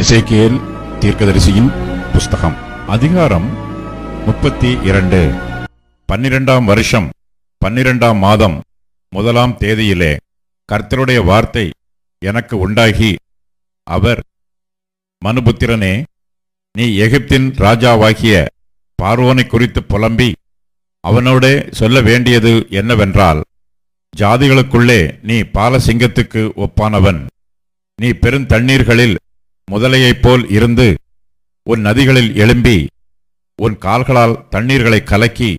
எசேக்கியேல் தீர்க்கதரிசியின் புஸ்தகம். அதிகாரம் முப்பத்தி இரண்டு பன்னிரெண்டாம் வருஷம் பன்னிரெண்டாம் மாதம் முதலாம் தேதியிலே கர்த்தருடைய வார்த்தை எனக்கு உண்டாகி அவர் மனுபுத்திரனே நீ எகிப்தின் ராஜாவாகிய பார்வோனை குறித்து புலம்பி அவனோடே சொல்ல வேண்டியது என்னவென்றால் ஜாதிகளுக்குள்ளே நீ பாலசிங்கத்துக்கு ஒப்பானவன். நீ பெருந்தண்ணீர்களில் முதலையைப் போல் இருந்து உன் நதிகளில் எழும்பி உன் கால்களால் தண்ணீர்களை கலக்கி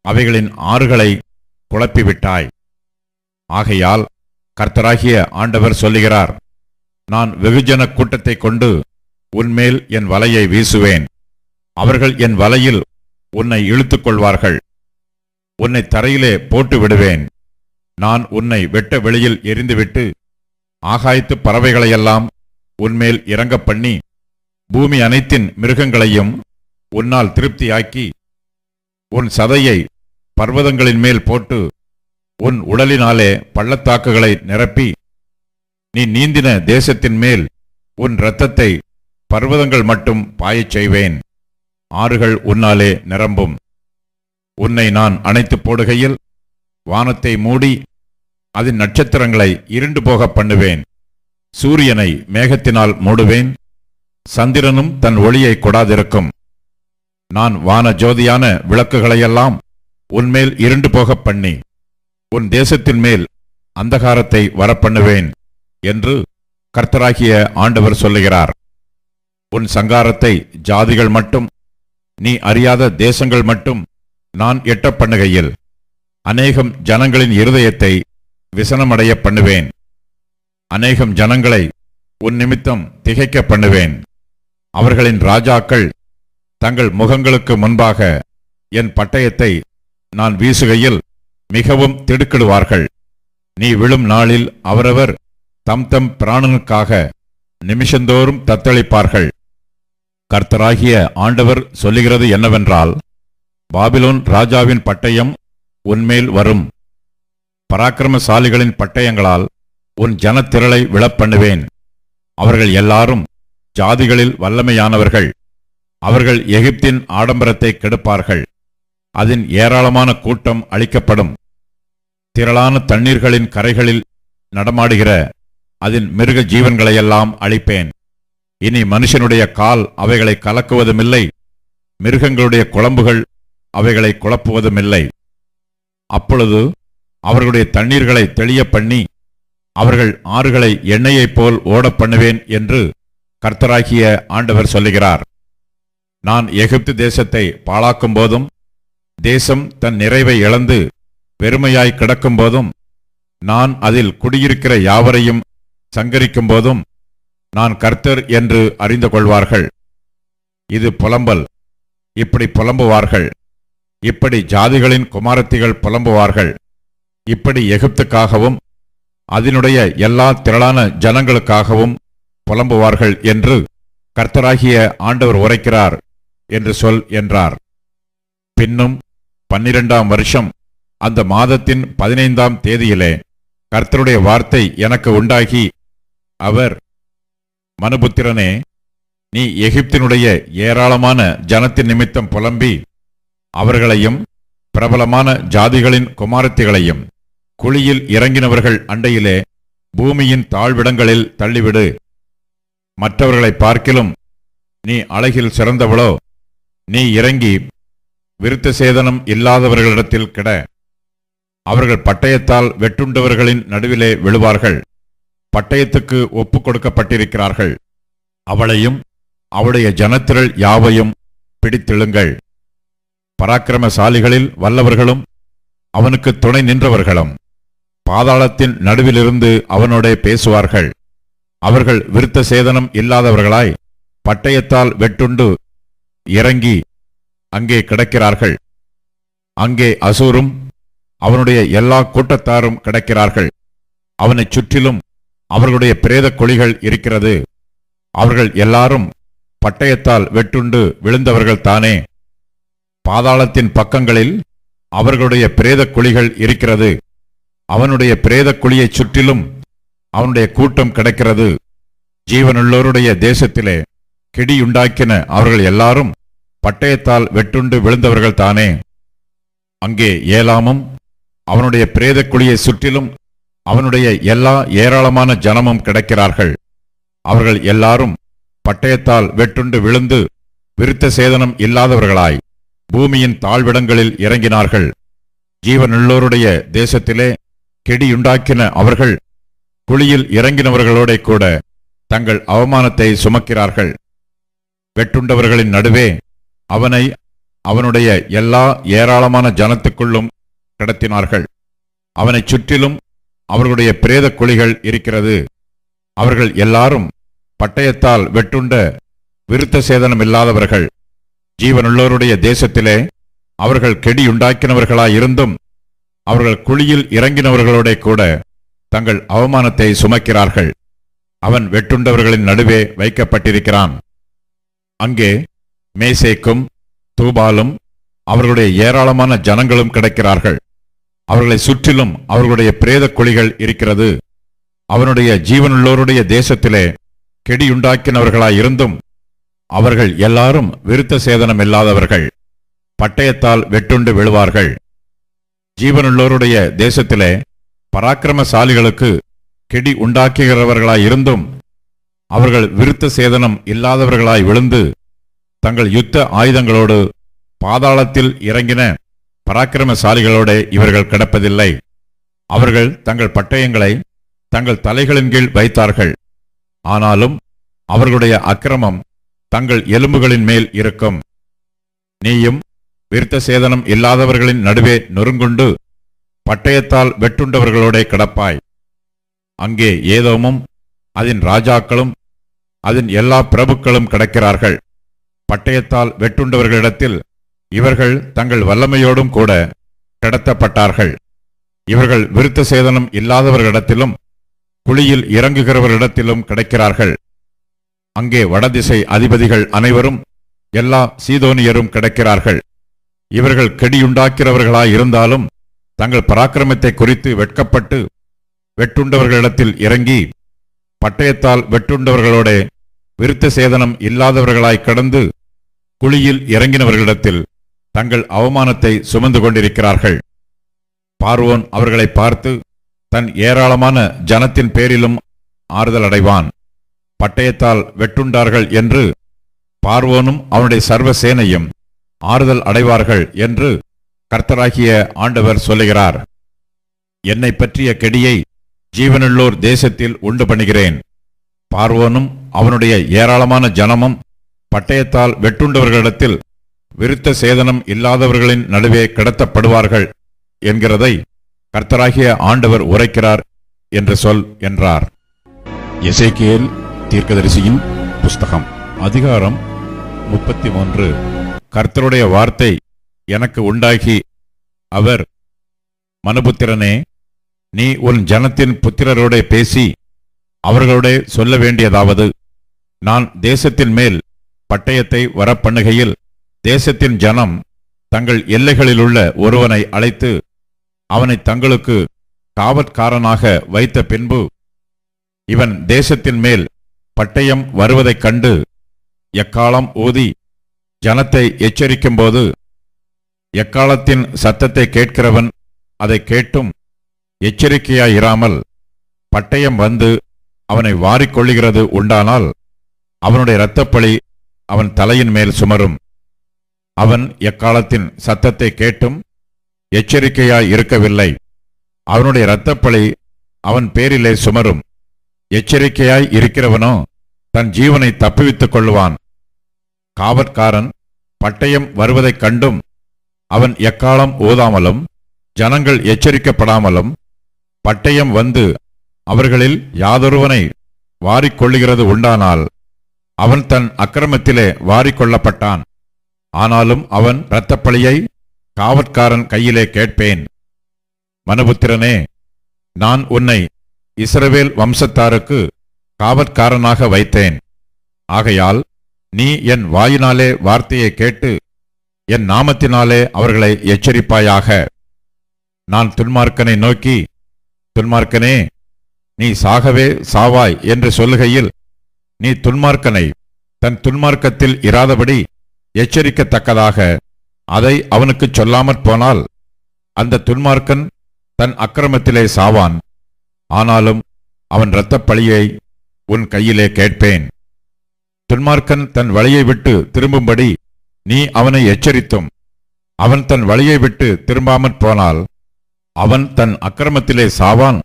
அவைகளின் ஆறுகளை குழப்பிவிட்டாய். ஆகையால் கர்த்தராகிய ஆண்டவர் சொல்லுகிறார் நான் வெகுஜன கூட்டத்தைக் கொண்டு உன்மேல் என் வலையை வீசுவேன். அவர்கள் என் வலையில் உன்னை இழுத்துக் கொள்வார்கள் உன்னை தரையிலே போட்டு விடுவேன் நான் உன்னை வெட்ட வெளியில் எரிந்துவிட்டு ஆகாயத்து பறவைகளையெல்லாம் உன்மேல் இறங்கப் பண்ணி பூமி அனைத்தின் மிருகங்களையும் உன்னால் திருப்தியாக்கி உன் சதையை பர்வதங்களின் மேல் போட்டு உன் உடலினாலே பள்ளத்தாக்குகளை நிரப்பி நீ நீந்தின தேசத்தின் மேல் உன் இரத்தத்தை பர்வதங்கள் மட்டும் பாயச் செய்வேன். ஆறுகள் உன்னாலே நிரம்பும். உன்னை நான் அணைத்துப் போடுகையில் வானத்தை மூடி அதன் நட்சத்திரங்களை இருண்டு போகப் பண்ணுவேன். சூரியனை மேகத்தினால் மூடுவேன் சந்திரனும் தன் ஒளியை கொடாதிருக்கும். நான் வான ஜோதியான விளக்குகளையெல்லாம் உன்மேல் இருண்டு போகப் பண்ணி உன் தேசத்தின் மேல் அந்தகாரத்தை வரப்பண்ணுவேன் என்று கர்த்தராகிய ஆண்டவர் சொல்லுகிறார். உன் சங்காரத்தை ஜாதிகள் மட்டும் நீ அறியாத தேசங்கள் மட்டும் நான் எட்ட பண்ணுகையில் அநேகம் ஜனங்களின் இருதயத்தை விசனமடைய பண்ணுவேன். அநேகம் ஜனங்களை உன் நிமித்தம் திகைக்க பண்ணுவேன். அவர்களின் ராஜாக்கள் தங்கள் முகங்களுக்கு முன்பாக என் பட்டயத்தை நான் வீசுகையில் மிகவும் திடுக்கிடுவார்கள். நீ விழும் நாளில் அவரவர் தம் தம் பிராணனுக்காக நிமிஷந்தோறும் தத்தளிப்பார்கள். கர்த்தராகிய ஆண்டவர் சொல்லுகிறது என்னவென்றால் பாபிலோன் ராஜாவின் பட்டயம் உன்மேல் வரும். பராக்கிரமசாலிகளின் பட்டயங்களால் உன் ஜனத்திரளை விழப்பண்ணுவேன். அவர்கள் எல்லாரும் ஜாதிகளில் வல்லமையானவர்கள். அவர்கள் எகிப்தின் ஆடம்பரத்தை கெடுப்பார்கள். அதன் ஏராளமான கூட்டம் அழிக்கப்படும். திரளான தண்ணீர்களின் கரைகளில் நடமாடுகிற அதன் மிருக ஜீவன்களையெல்லாம் அழிப்பேன். இனி மனுஷனுடைய கால் அவைகளை கலக்குவதுமில்லை. மிருகங்களுடைய குழம்புகள் அவைகளை குழப்புவதுமில்லை. அப்பொழுது அவர்களுடைய தண்ணீர்களை தெளிய பண்ணி அவர்கள் ஆறுகளை எண்ணெயைப் போல் ஓடப் பண்ணுவேன் என்று கர்த்தராகிய ஆண்டவர் சொல்லுகிறார். நான் எகிப்து தேசத்தை பாழாக்கும் போதும் தேசம் தன் நிறைவை இழந்து வெறுமையாய் கிடக்கும் போதும் நான் அதில் குடியிருக்கிற யாவரையும் சங்கரிக்கும் போதும் நான் கர்த்தர் என்று அறிந்து கொள்வார்கள். இது புலம்பல். இப்படி புலம்புவார்கள். இப்படி ஜாதிகளின் குமாரத்திகள் புலம்புவார்கள். இப்படி எகிப்துக்காகவும் அதனுடைய எல்லா திரளான ஜனங்களுக்காகவும் புலம்புவார்கள் என்று கர்த்தராகிய ஆண்டவர் உரைக்கிறார் என்று சொல் என்றார். பின்னும் பன்னிரெண்டாம் வருஷம் அந்த மாதத்தின் பதினைந்தாம் தேதியிலே கர்த்தருடைய வார்த்தை எனக்கு உண்டாகி அவர் மனுபுத்திரனே நீ எகிப்தினுடைய ஏராளமான ஜனத்தின் நிமித்தம் புலம்பி அவர்களையும் பிரபலமான ஜாதிகளின் குமாரத்திகளையும் குழியில் இறங்கினவர்கள் அண்டையிலே பூமியின் தாழ்விடங்களில் தள்ளிவிடு. மற்றவர்களை பார்க்கிலும் நீ அழகில் சிறந்தவளோ நீ இறங்கி விருத்த சேதனம் இல்லாதவர்களிடத்தில் கிட. அவர்கள் பட்டயத்தால் வெட்டுண்டவர்களின் நடுவிலே விழுவார்கள். பட்டயத்துக்கு ஒப்புக் கொடுக்கப்பட்டிருக்கிறார்கள். அவளையும் அவளுடைய ஜனத்திரள் யாவையும் பிடித்தெழுங்கள். பராக்கிரமசாலிகளில் வல்லவர்களும் அவனுக்கு துணை நின்றவர்களும். பாதாளத்தின் நடுவிலிருந்து அவனோடே பேசுவார்கள். அவர்கள் விருத்த சேதனம் இல்லாதவர்களாய் பட்டயத்தால் வெட்டுண்டு இறங்கி அங்கே கிடக்கிறார்கள். அங்கே அசூரும் அவனுடைய எல்லா கூட்டத்தாரும் கிடக்கிறார்கள். அவனைச் சுற்றிலும் அவர்களுடைய பிரேத குழிகள் இருக்கிறது. அவர்கள் எல்லாரும் பட்டயத்தால் வெட்டுண்டு விழுந்தவர்கள் தானே. பாதாளத்தின் பக்கங்களில் அவர்களுடைய பிரேத குழிகள் இருக்கிறது. அவனுடைய பிரேத குழியைச் சுற்றிலும் அவனுடைய கூட்டம் கிடைக்கிறது. ஜீவனுள்ளோருடைய தேசத்திலே கிடியுண்டாக்கின அவர்கள் எல்லாரும் பட்டயத்தால் வெட்டுண்டு விழுந்தவர்கள் தானே. அங்கே ஏலாமும் அவனுடைய பிரேத குழியை சுற்றிலும் அவனுடைய எல்லா ஏராளமான ஜனமும் கிடக்கிறார்கள். அவர்கள் எல்லாரும் பட்டயத்தால் வெட்டுண்டு விழுந்து விருத்த சேதனம் இல்லாதவர்களாய் பூமியின் தாழ்விடங்களில் இறங்கினார்கள். ஜீவனுள்ளோருடைய தேசத்திலே கெடியுண்டாக்கின அவர்கள் குழியில் இறங்கினவர்களோட கூட தங்கள் அவமானத்தை சுமக்கிறார்கள். வெட்டுண்டவர்களின் நடுவே அவனை அவனுடைய எல்லா ஏராளமான ஜனத்துக்குள்ளும் கடத்தினார்கள். அவனைச் சுற்றிலும் அவர்களுடைய பிரேத குழிகள் இருக்கிறது. அவர்கள் எல்லாரும் பட்டயத்தால் வெட்டுண்ட விருத்த சேதனம் இல்லாதவர்கள் ஜீவனுள்ளோருடைய தேசத்திலே அவர்கள் கெடியுண்டாக்கினவர்களாயிருந்தும் அவர்கள் குழியில் இறங்கினவர்களோட கூட தங்கள் அவமானத்தை சுமக்கிறார்கள். அவன் வெட்டுண்டவர்களின் நடுவே வைக்கப்பட்டிருக்கிறான். அங்கே மேசேக்கும் தூபாலும் அவர்களுடைய ஏராளமான ஜனங்களும் கிடைக்கிறார்கள். அவர்களை சுற்றிலும் அவர்களுடைய பிரேத குழிகள் இருக்கிறது. அவனுடைய ஜீவனுள்ளோருடைய தேசத்திலே கெடியுண்டாக்கினவர்களாயிருந்தும் அவர்கள் எல்லாரும் விருத்த சேதனம் இல்லாதவர்கள் பட்டயத்தால் வெட்டுண்டு விழுவார்கள். ஜீவனுள்ளோருடைய தேசத்திலே பராக்கிரமசாலிகளுக்கு கெடி உண்டாக்குகிறவர்களாயிருந்தும் அவர்கள் விருத்த சேதனம் இல்லாதவர்களாய் விழுந்து தங்கள் யுத்த ஆயுதங்களோடு பாதாளத்தில் இறங்கின பராக்கிரமசாலிகளோட இவர்கள் கிடப்பதில்லை. அவர்கள் தங்கள் பட்டயங்களை தங்கள் தலைகளின் கீழ் வைத்தார்கள். ஆனாலும் அவர்களுடைய அக்கிரமம் தங்கள் எலும்புகளின் மேல் இருக்கும். நீயும் விருத்த சேதனம் இல்லாதவர்களின் நடுவே நொறுங்குண்டு பட்டயத்தால் வெட்டுண்டவர்களோட கிடப்பாய். அங்கே ஏதோமும் அதன் ராஜாக்களும் அதன் எல்லா பிரபுக்களும் கிடக்கிறார்கள். பட்டயத்தால் வெட்டுண்டவர்களிடத்தில் இவர்கள் தங்கள் வல்லமையோடும் கூட கடத்தப்பட்டார்கள். இவர்கள் விருத்த சேதனம் இல்லாதவர்களிடத்திலும் குழியில் இறங்குகிறவரிடத்திலும் கிடைக்கிறார்கள். அங்கே வடதிசை அதிபதிகள் அனைவரும் எல்லா சீதோனியரும் கிடைக்கிறார்கள். இவர்கள் கெடியுண்டாக்கிறவர்களாயிருந்தாலும் தங்கள் பராக்கிரமத்தை குறித்து வெட்கப்பட்டு வெட்டுண்டவர்களிடத்தில் இறங்கி பட்டயத்தால் வெட்டுண்டவர்களோட விருத்த சேதனம் இல்லாதவர்களாய் கடந்து குழியில் இறங்கினவர்களிடத்தில் தங்கள் அவமானத்தை சுமந்து கொண்டிருக்கிறார்கள். பார்வோன் அவர்களை பார்த்து தன் ஏராளமான ஜனத்தின் பேரிலும் ஆறுதல் அடைவான். பட்டயத்தால் வெட்டுண்டார்கள் என்று பார்வோனும் அவனுடைய சர்வ சேனையும் ஆறுதல் அடைவார்கள் என்று கர்த்தராகிய ஆண்டவர் சொல்லுகிறார். என்னை பற்றிய கெடியை ஜீவனுள்ளோர் தேசத்தில் உண்டு பண்ணுகிறேன். பார்வோனும் அவனுடைய ஏராளமான ஜனமும் பட்டயத்தால் வெட்டுண்டவர்களிடத்தில் விருத்த சேதனம் இல்லாதவர்களின் நடுவே கடத்தப்படுவார்கள் என்கிறதை கர்த்தராகிய ஆண்டவர் உரைக்கிறார் என்று சொல் என்றார். எசேக்கியேல் தீர்க்கதரிசியின் புஸ்தகம் அதிகாரம் முப்பத்தி மூன்று. கர்த்தருடைய வார்த்தை எனக்கு உண்டாகி அவர் மனுபுத்திரனே நீ உன் ஜனத்தின் புத்திரரோட பேசி அவர்களோட சொல்ல வேண்டியதாவது நான் தேசத்தின் மேல் பட்டயத்தை வரப்பண்ணுகையில் தேசத்தின் ஜனம் தங்கள் எல்லைகளிலுள்ள ஒருவனை அழைத்து அவனை தங்களுக்கு காவற்காரனாக வைத்த பின்பு இவன் தேசத்தின் மேல் பட்டயம் வருவதைக் கண்டு எக்காலம் ஓதி ஜனத்தை எச்சரிக்கும்போது எக்காலத்தின் சத்தத்தை கேட்கிறவன் அதை கேட்டும் எச்சரிக்கையாயிராமல் பட்டயம் வந்து அவனை வாரிக்கொள்ளுகிறது உண்டானால் அவனுடைய இரத்தப்பழி அவன் தலையின் மேல் சுமரும். அவன் எக்காலத்தின் சத்தத்தை கேட்டும் எச்சரிக்கையாய் இருக்கவில்லை. அவனுடைய இரத்தப்பழி அவன் பேரிலே சுமரும். எச்சரிக்கையாய் இருக்கிறவனோ தன் ஜீவனை தப்புவித்துக் கொள்ளுவான். காவற்காரன் பட்டயம் வருவதைக் கண்டும் அவன் எக்காலம் ஊதாமலும் ஜனங்கள் எச்சரிக்கப்படாமலும் பட்டயம் வந்து அவர்களில் யாதொருவனை வாரிக்கொள்ளுகிறது உண்டானால் அவன் தன் அக்கிரமத்திலே வாரிக்கொள்ளப்பட்டான். ஆனாலும் அவன் இரத்தப்பழியை காவற்காரன் கையிலே கேட்பேன். மனுபுத்திரனே நான் உன்னை இஸ்ரவேல் வம்சத்தாருக்கு காவற்காரனாக வைத்தேன். ஆகையால் நீ என் வாயினாலே வார்த்தையை கேட்டு என் நாமத்தினாலே அவர்களை எச்சரிப்பாயாக. நான் துன்மார்க்கனை நோக்கி துன்மார்க்கனே நீ சாகவே சாவாய் என்று சொல்லுகையில் நீ துன்மார்க்கனை தன் துன்மார்க்கத்தில் இராதபடி எச்சரிக்கத்தக்கதாக அதை அவனுக்குச் சொல்லாமற் போனால் அந்த துன்மார்க்கன் தன் அக்கிரமத்திலே சாவான். ஆனாலும் அவன் இரத்தப் பழியை உன் கையிலே கேட்பேன். துன்மார்க்கன் தன் வழியை விட்டு திரும்பும்படி நீ அவனை எச்சரித்தும். அவன் தன் வழியை விட்டு திரும்பாமற் போனால் அவன் தன் அக்கிரமத்திலே சாவான்.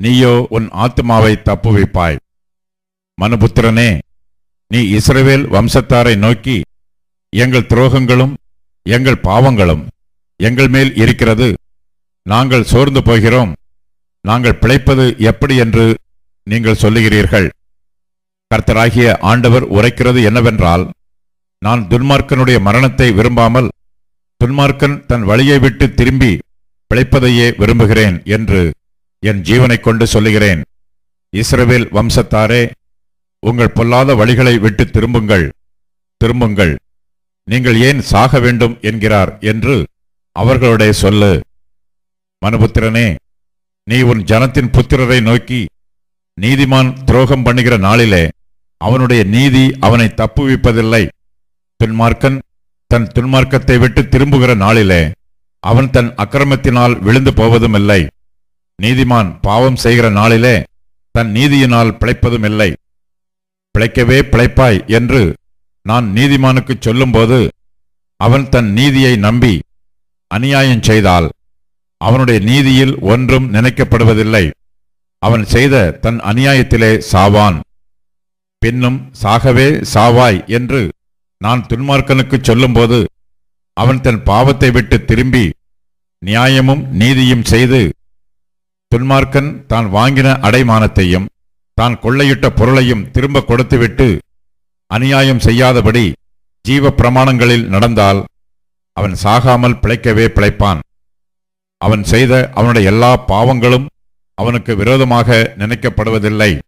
நீயோ உன் ஆத்மாவை தப்புவிப்பாய். மனுபுத்திரனே நீ இஸ்ரவேல் வம்சத்தாரை நோக்கி எங்கள் துரோகங்களும் எங்கள் பாவங்களும் எங்கள் மேல் இருக்கிறது. நாங்கள் சோர்ந்து போகிறோம். நாங்கள் பிழைப்பது எப்படி என்று நீங்கள் சொல்லுகிறீர்கள். கர்த்தராகிய ஆண்டவர் உரைக்கிறது என்னவென்றால் நான் துன்மார்க்கனுடைய மரணத்தை விரும்பாமல் துன்மார்க்கன் தன் வழியை விட்டு திரும்பி பிழைப்பதையே விரும்புகிறேன் என்று என் ஜீவனைக் கொண்டு சொல்லுகிறேன். இஸ்ரவேல் வம்சத்தாரே உங்கள் பொல்லாத வழிகளை விட்டு திரும்புங்கள் திரும்புங்கள். நீங்கள் ஏன் சாக வேண்டும் என்கிறார் என்று அவர்களுடைய சொல்லு. மனுபுத்திரனே நீ உன் ஜனத்தின் புத்திரரை நோக்கி நீதிமான் துரோகம் பண்ணுகிற நாளிலே அவனுடைய நீதி அவனை தப்புவிப்பதில்லை. துன்மார்க்கன் தன் துன்மார்க்கத்தை விட்டு திரும்புகிற நாளிலே அவன் தன் அக்கிரமத்தினால் விழுந்து போவதுமில்லை. நீதிமான் பாவம் செய்கிற நாளிலே தன் நீதியினால் பிழைப்பதுமில்லை. பிழைக்கவே பிழைப்பாய் என்று நான் நீதிமானுக்குச் சொல்லும்போது அவன் தன் நீதியை நம்பி அநியாயம் செய்தால் அவனுடைய நீதியில் ஒன்றும் நினைக்கப்படுவதில்லை. அவன் செய்த தன் அநியாயத்திலே சாவான். பின்னும் சாகவே சாவாய் என்று நான் துன்மார்க்கனுக்குச் சொல்லும்போது அவன் தன் பாவத்தை விட்டு திரும்பி நியாயமும் நீதியும் செய்து துன்மார்க்கன் தான் வாங்கின அடைமானத்தையும் தான் கொள்ளையிட்ட பொருளையும் திரும்ப கொடுத்துவிட்டு அநியாயம் செய்யாதபடி ஜீவ பிரமாணங்களில் நடந்தால் அவன் சாகாமல் பிழைக்கவே பிழைப்பான். அவன் செய்த அவனுடைய எல்லா பாவங்களும் அவனுக்கு விரோதமாக நினைக்கப்படுவதில்லை.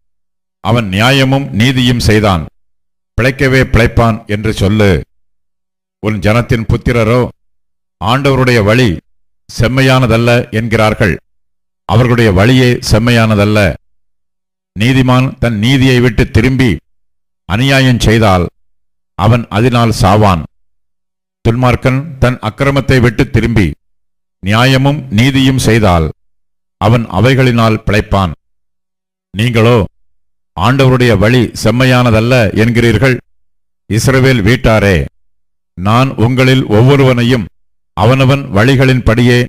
அவன் நியாயமும் நீதியும் செய்தான். பிழைக்கவே பிழைப்பான் என்று சொல்லு. உன் ஜனத்தின் புத்திரரோ ஆண்டவருடைய வழி செம்மையானதல்ல என்கிறார்கள். அவர்களுடைய வழியே செம்மையானதல்ல. நீதிமான் தன் நீதியை விட்டு திரும்பி அநியாயம் செய்தால் அவன் அதனால் சாவான். துன்மார்க்கன் தன் அக்கிரமத்தை விட்டு திரும்பி நியாயமும் நீதியும் செய்தால் அவன் அவைகளினால் பிழைப்பான். நீங்களோ ஆண்டவருடைய வழி செம்மையானதல்ல என்கிறீர்கள். இஸ்ரவேல் வீட்டாரே நான் உங்களில் ஒவ்வொருவனையும் அவனவன் வழிகளின்படியே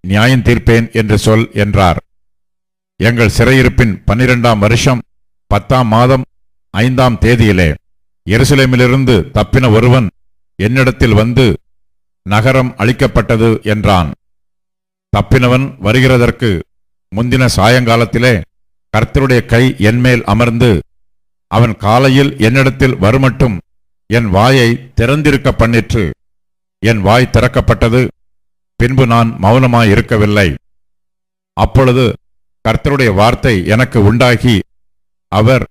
நியாயம் தீர்ப்பேன் என்று சொல் என்றார். எங்கள் சிறையிருப்பின் பன்னிரெண்டாம் வருஷம் பத்தாம் மாதம் ஐந்தாம் தேதியிலே எருசலேமிலிருந்து தப்பின ஒருவன் என்னிடத்தில் வந்து நகரம் அழிக்கப்பட்டது என்றான். தப்பினவன் வருகிறதற்கு முந்தின சாயங்காலத்திலே கர்த்தருடைய கை என்மேல் அமர்ந்து அவன் காலையில் என்னிடத்தில் வருமட்டும். என் வாயை திறந்திருக்க பண்ணிற்று. என் வாய் திறக்கப்பட்டது. பின்பு நான் மௌனமாயிருக்கவில்லை. அப்பொழுது கர்த்தருடைய வார்த்தை எனக்கு உண்டாகி அவர்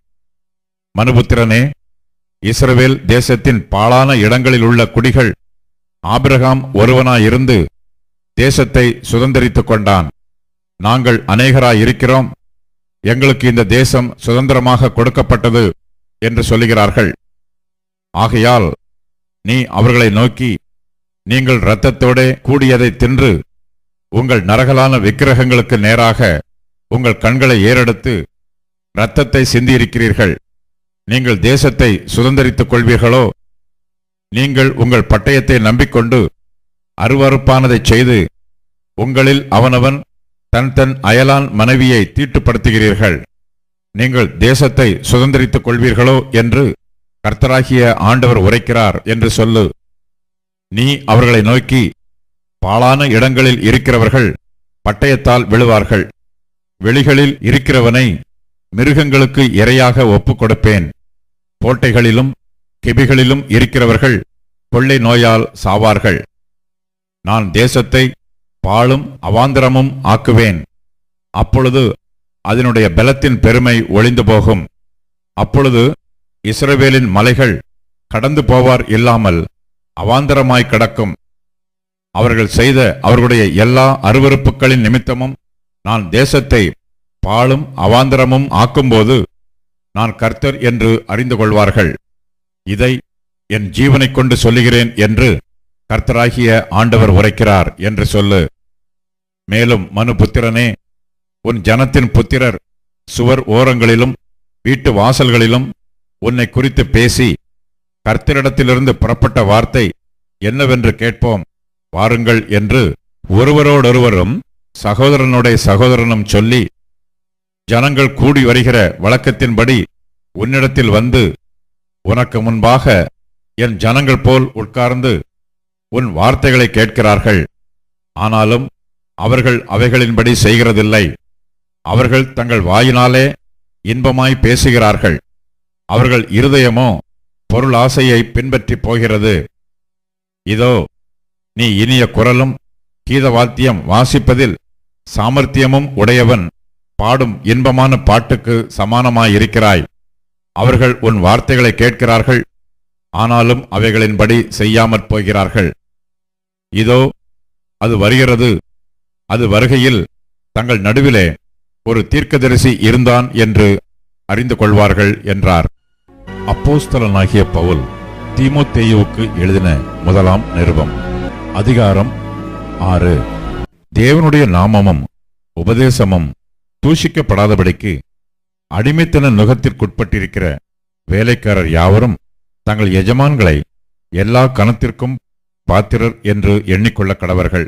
மனுபுத்திரனே இஸ்ரவேல் தேசத்தின் பாழான இடங்களில் உள்ள குடிகள் ஆபிரகாம் ஒருவனாயிருந்து தேசத்தை சுதந்தரித்துக் கொண்டான். நாங்கள் அநேகராயிருக்கிறோம். எங்களுக்கு இந்த தேசம் சுதந்திரமாக கொடுக்கப்பட்டது என்று சொல்லுகிறார்கள். ஆகையால் நீ அவர்களை நோக்கி நீங்கள் இரத்தத்தோடே கூடியதை தின்று உங்கள் நரகலான விக்கிரகங்களுக்கு நேராக உங்கள் கண்களை ஏறெடுத்து இரத்தத்தை சிந்தியிருக்கிறீர்கள். நீங்கள் தேசத்தை சுதந்தரித்துக் கொள்வீர்களோ? நீங்கள் உங்கள் பட்டயத்தை நம்பிக்கொண்டு அருவறுப்பானதை செய்து உங்களில் அவனவன் தன் தன் அயலான் மனைவியை தீட்டுப்படுத்துகிறீர்கள். நீங்கள் தேசத்தை சுதந்தரித்துக் கொள்வீர்களோ என்று கர்த்தராகிய ஆண்டவர் உரைக்கிறார் என்று சொல்லு. நீ அவர்களை நோக்கி பாழான இடங்களில் இருக்கிறவர்கள் பட்டயத்தால் விழுவார்கள். வெளிகளில் இருக்கிறவனை மிருகங்களுக்கு இரையாக ஒப்புக் கொடுப்பேன். கோட்டைகளிலும் கிபிகளிலும் இருக்கிறவர்கள் கொள்ளை நோயால் சாவார்கள். நான் தேசத்தை பாழும் அவாந்தரமும் ஆக்குவேன். அப்பொழுது அதனுடைய பலத்தின் பெருமை ஒளிந்து போகும். அப்பொழுது இஸ்ரவேலின் மலைகள் கடந்து போவார் இல்லாமல் அவாந்தரமாய் கிடக்கும். அவர்கள் செய்த அவர்களுடைய எல்லா அருவறுப்புகளின் நிமித்தமும் நான் தேசத்தை பாழும் அவாந்தரமும் ஆக்கும்போது நான் கர்த்தர் என்று அறிந்து கொள்வார்கள். இதை என் ஜீவனைக் கொண்டு சொல்லுகிறேன் என்று கர்த்தராகிய ஆண்டவர் உரைக்கிறார் என்று சொல்லு. மேலும் மனு புத்திரனே உன் ஜனத்தின் புத்திரர் சுவர் ஓரங்களிலும் வீட்டு வாசல்களிலும் உன்னை குறித்து பேசி கர்த்தரிடத்திலிருந்து புறப்பட்ட வார்த்தை என்னவென்று கேட்போம். வாருங்கள் என்று ஒருவரோடொருவரும் சகோதரனுடைய சகோதரனும் சொல்லி ஜனங்கள் கூடி வருகிற வழக்கத்தின்படி உன்னிடத்தில் வந்து உனக்கு முன்பாக என் ஜனங்கள் போல் உட்கார்ந்து உன் வார்த்தைகளை கேட்கிறார்கள். ஆனாலும் அவர்கள் அவைகளின்படி செய்கிறதில்லை. அவர்கள் தங்கள் வாயினாலே இன்பமாய் பேசுகிறார்கள். அவர்கள் இருதயமோ பொருளாசையை பின்பற்றி போகிறது. இதோ நீ இனிய குரலும் கீதவாத்தியம் வாசிப்பதில் சாமர்த்தியமும் உடையவன். பாடும் இன்பமான பாட்டுக்கு சமானமாயிருக்கிறாய். அவர்கள் உன் வார்த்தைகளை கேட்கிறார்கள். ஆனாலும் அவைகளின்படி செய்யாமற் போகிறார்கள். இதோ அது வருகிறது. அது வருகையில் தங்கள் நடுவிலே ஒரு தீர்க்கதரிசி இருந்தான் என்று அறிந்து கொள்வார்கள் என்றார். அப்போஸ்தலனாகிய பவுல் தீமோத்தேயுவுக்கு எழுதின முதலாம் நிருபம் அதிகாரம் ஆறு. தேவனுடைய நாமமும் உபதேசமும் தூஷிக்கப்படாதபடிக்கு அடிமைத்தன நுகத்திற்குட்பட்டிருக்கிற வேலைக்காரர் யாவரும் தங்கள் எஜமான்களை எல்லா கணத்திற்கும் பாத்திரர் என்று எண்ணிக்கொள்ள கடவர்கள்.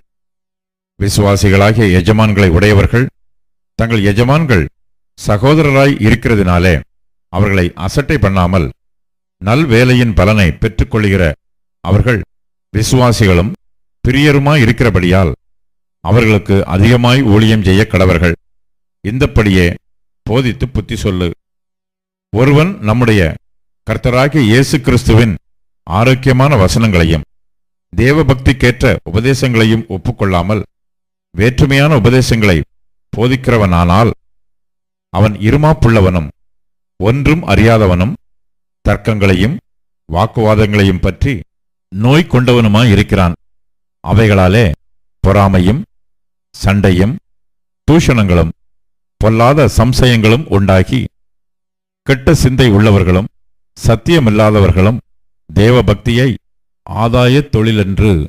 விசுவாசிகளாகிய எஜமான்களை உடையவர்கள் தங்கள் எஜமான்கள் சகோதரராய் இருக்கிறதுனாலே அவர்களை அசட்டை பண்ணாமல் நல் வேலையின் பலனை பெற்றுக்கொள்கிற அவர்கள் விசுவாசிகளும் பிரியருமாய் இருக்கிறபடியால் அவர்களுக்கு அதிகமாய் ஊழியம் செய்ய கடவர்கள். இந்தப்படியே போதித்து புத்தி சொல்லு. ஒருவன் நம்முடைய கர்த்தராகிய இயேசு கிறிஸ்துவின் ஆரோக்கியமான வசனங்களையும் தேவபக்திக்கேற்ற உபதேசங்களையும் ஒப்புக்கொள்ளாமல் வேற்றுமையான உபதேசங்களை போதிக்கிறவனானால் அவன் இருமாப்புள்ளவனும் ஒன்றும் அறியாதவனும் தர்க்கங்களையும் வாக்குவாதங்களையும் பற்றி நோய் கொண்டவனுமாய் இருக்கிறான் அவைகளாலே பொறாமையும் சண்டையும் தூஷணங்களும் பொல்லாத சம்சயங்களும் உண்டாகி கெட்ட சிந்தை உள்ளவர்களும் சத்தியமில்லாதவர்களும் தேவபக்தியை ஆதாய தொழிலென்று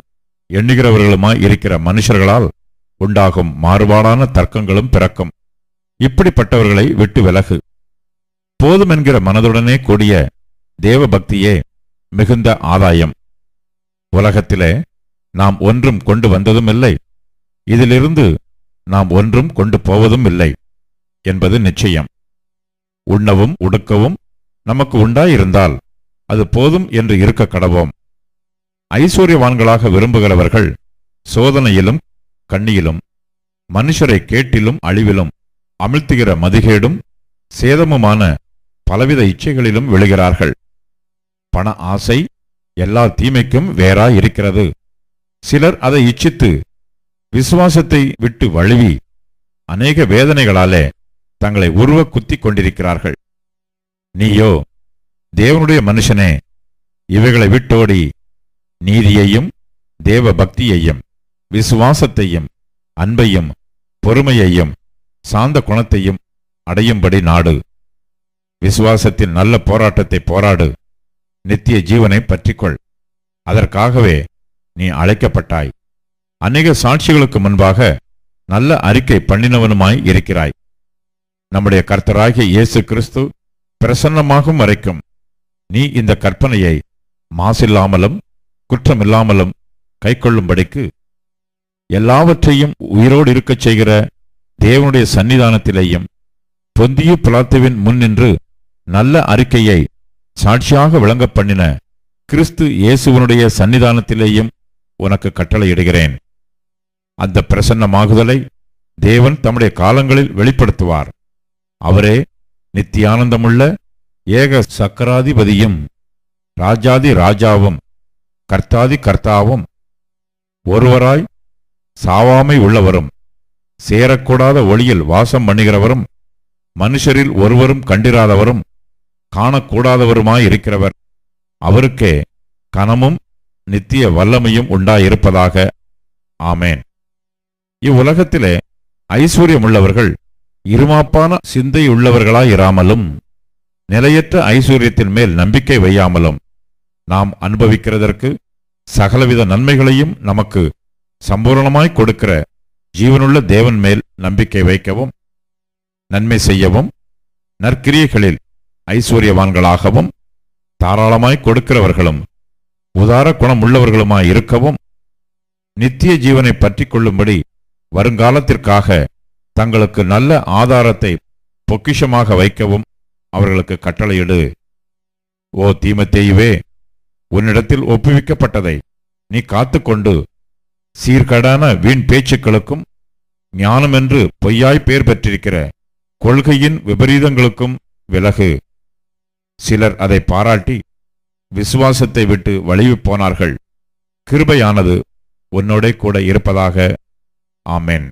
எண்ணுகிறவர்களுமாய் இருக்கிற மனுஷர்களால் உண்டாகும் மாறுபாடான தர்க்கங்களும் பிறக்கும். இப்படிப்பட்டவர்களை விட்டு விலகு. போதுமென்கிற மனதுடனே கூடிய தேவபக்தியே மிகுந்த ஆதாயம். உலகத்திலே நாம் ஒன்றும் கொண்டு வந்ததும் இல்லை இதிலிருந்து நாம் ஒன்றும் கொண்டு போவதும் இல்லை என்பது நிச்சயம். உண்ணவும் உடுக்கவும் நமக்கு உண்டாயிருந்தால் அது போதும் என்று இருக்க கடவோம். ஐஸ்வர்யவான்களாக விரும்புகிறவர்கள் சோதனையிலும் கண்ணியிலும் மனுஷரை கேட்டிலும் அழிவிலும் அமிழ்த்துகிற மதிகேடும் சேதமுமான பலவித இச்சைகளிலும் விழுகிறார்கள். பண ஆசை எல்லா தீமைக்கும் வேறாய் இருக்கிறது சிலர் அதை இச்சித்து விசுவாசத்தை விட்டு வழுவி அநேக வேதனைகளாலே தங்களை உருவ குத்திக் கொண்டிருக்கிறார்கள். நீயோ தேவனுடைய மனுஷனே இவைகளை விட்டோடி நீதியையும் தேவ பக்தியையும் விசுவாசத்தையும் அன்பையும் பொறுமையையும் சாந்த குணத்தையும் அடையும்படி நாடு. விசுவாசத்தின் நல்ல போராட்டத்தை போராடு. நித்திய ஜீவனை பற்றிக்கொள். அதற்காகவே நீ அழைக்கப்பட்டாய். அநேக சாட்சிகளுக்கு முன்பாக நல்ல அறிக்கை பண்ணினவனுமாய் இருக்கிறாய். நம்முடைய கர்த்தராகிய இயேசு கிறிஸ்து பிரசன்னமாகும் வரைக்கும் நீ இந்த கற்பனையை மாசில்லாமலும் குற்றமில்லாமலும் கைக்கொள்ளும்படிக்கு எல்லாவற்றையும் உயிரோடு இருக்கச் செய்கிற தேவனுடைய சன்னிதானத்திலேயும் பொந்திய பிளாத்துவின் முன்னின்று நல்ல அறிக்கையை சாட்சியாக விளங்க பண்ணின கிறிஸ்து இயேசுவனுடைய சன்னிதானத்திலேயும் உனக்கு கட்டளையிடுகிறேன். அந்த பிரசன்னமாகுதலை தேவன் தம்முடைய காலங்களில் வெளிப்படுத்துவார். அவரே நித்தியானந்தமுள்ள ஏக சக்கராதிபதியும் ராஜாதி ராஜாவும் கர்த்தாதி கர்த்தாவும் ஒருவராய் சாவாமை உள்ளவரும் சேரக்கூடாத ஒளியில் வாசம் பண்ணுகிறவரும் மனுஷரில் ஒருவரும் கண்டிராதவரும் காணக்கூடாதவருமாயிருக்கிறவர். அவருக்கே கனமும் நித்திய வல்லமையும் உண்டாயிருப்பதாக. ஆமேன். இவ்வுலகத்திலே ஐஸ்வர்யமுள்ளவர்கள் இருமாப்பான சிந்தையுள்ளவர்களாயிராமலும் நிலையற்ற ஐஸ்வர்யத்தின் மேல் நம்பிக்கை வையாமலும் நாம் அனுபவிக்கிறதற்கு சகலவித நன்மைகளையும் நமக்கு சம்பூரணமாய் கொடுக்கிற ஜீவனுள்ள தேவன் மேல் நம்பிக்கை வைக்கவும் நன்மை செய்யவும் நற்கிரியைகளில் ஐஸ்வர்யவான்களாகவும் தாராளமாய் கொடுக்கிறவர்களும் உதார குணமுள்ளவர்களுமாய் இருக்கவும் நித்திய ஜீவனை பற்றி கொள்ளும்படி வருங்காலத்திற்காக தங்களுக்கு நல்ல ஆதாரத்தை பொக்கிஷமாக வைக்கவும் அவர்களுக்கு கட்டளையிடு. ஓ தீமத்தேயுவே உன்னிடத்தில் ஒப்புவிக்கப்பட்டதை நீ காத்துக்கொண்டு சீர்கடான வீண் பேச்சுக்களுக்கும் ஞானமென்று பொய்யாய் பெயர் பெற்றிருக்கிற கொள்கையின் விபரீதங்களுக்கும் விலகு. சிலர் அதை பாராட்டி விசுவாசத்தை விட்டு வழிவு போனார்கள். கிருபையானது உன்னோட கூட இருப்பதாக. ஆமென்.